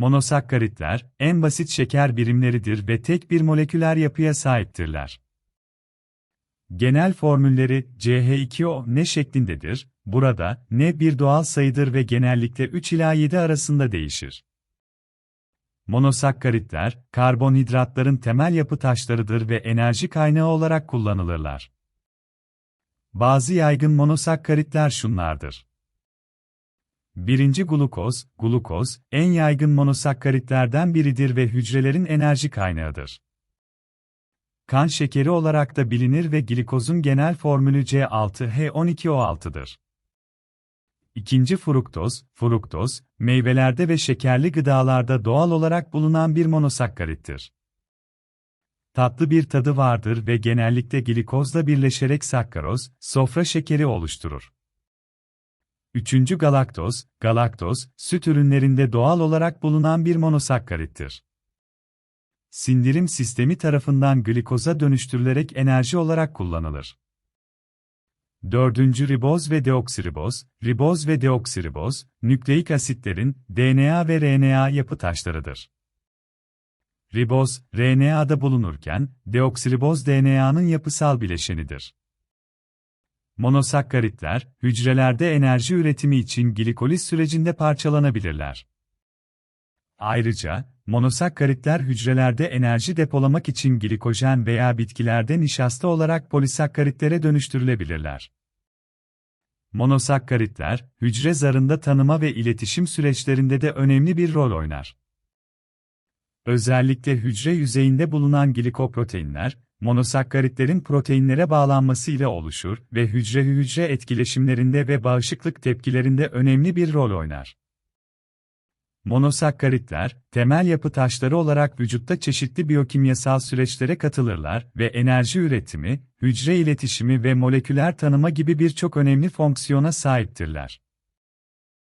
Monosakkaritler, en basit şeker birimleridir ve tek bir moleküler yapıya sahiptirler. Genel formülleri CH2O ne şeklindedir, burada ne bir doğal sayıdır ve genellikle 3 ila 7 arasında değişir. Monosakkaritler, karbonhidratların temel yapı taşlarıdır ve enerji kaynağı olarak kullanılırlar. Bazı yaygın monosakkaritler şunlardır. Birinci glukoz, glukoz, en yaygın monosakkaritlerden biridir ve hücrelerin enerji kaynağıdır. Kan şekeri olarak da bilinir ve glikozun genel formülü C6H12O6'dır. İkinci fruktoz, fruktoz, meyvelerde ve şekerli gıdalarda doğal olarak bulunan bir monosakkarittir. Tatlı bir tadı vardır ve genellikle glikozla birleşerek sakkaroz, sofra şekeri oluşturur. Üçüncü galaktoz, galaktoz, süt ürünlerinde doğal olarak bulunan bir monosakkarittir. Sindirim sistemi tarafından glikoza dönüştürülerek enerji olarak kullanılır. Dördüncü riboz ve deoksiriboz, riboz ve deoksiriboz, nükleik asitlerin DNA ve RNA yapı taşlarıdır. Riboz, RNA'da bulunurken, deoksiriboz DNA'nın yapısal bileşenidir. Monosakkaritler, hücrelerde enerji üretimi için glikoliz sürecinde parçalanabilirler. Ayrıca, monosakkaritler hücrelerde enerji depolamak için glikojen veya bitkilerde nişasta olarak polisakkaritlere dönüştürülebilirler. Monosakkaritler, hücre zarında tanıma ve iletişim süreçlerinde de önemli bir rol oynar. Özellikle hücre yüzeyinde bulunan glikoproteinler, monosakkaritlerin proteinlere bağlanması ile oluşur ve hücre-hücre etkileşimlerinde ve bağışıklık tepkilerinde önemli bir rol oynar. Monosakkaritler, temel yapı taşları olarak vücutta çeşitli biyokimyasal süreçlere katılırlar ve enerji üretimi, hücre iletişimi ve moleküler tanıma gibi birçok önemli fonksiyona sahiptirler.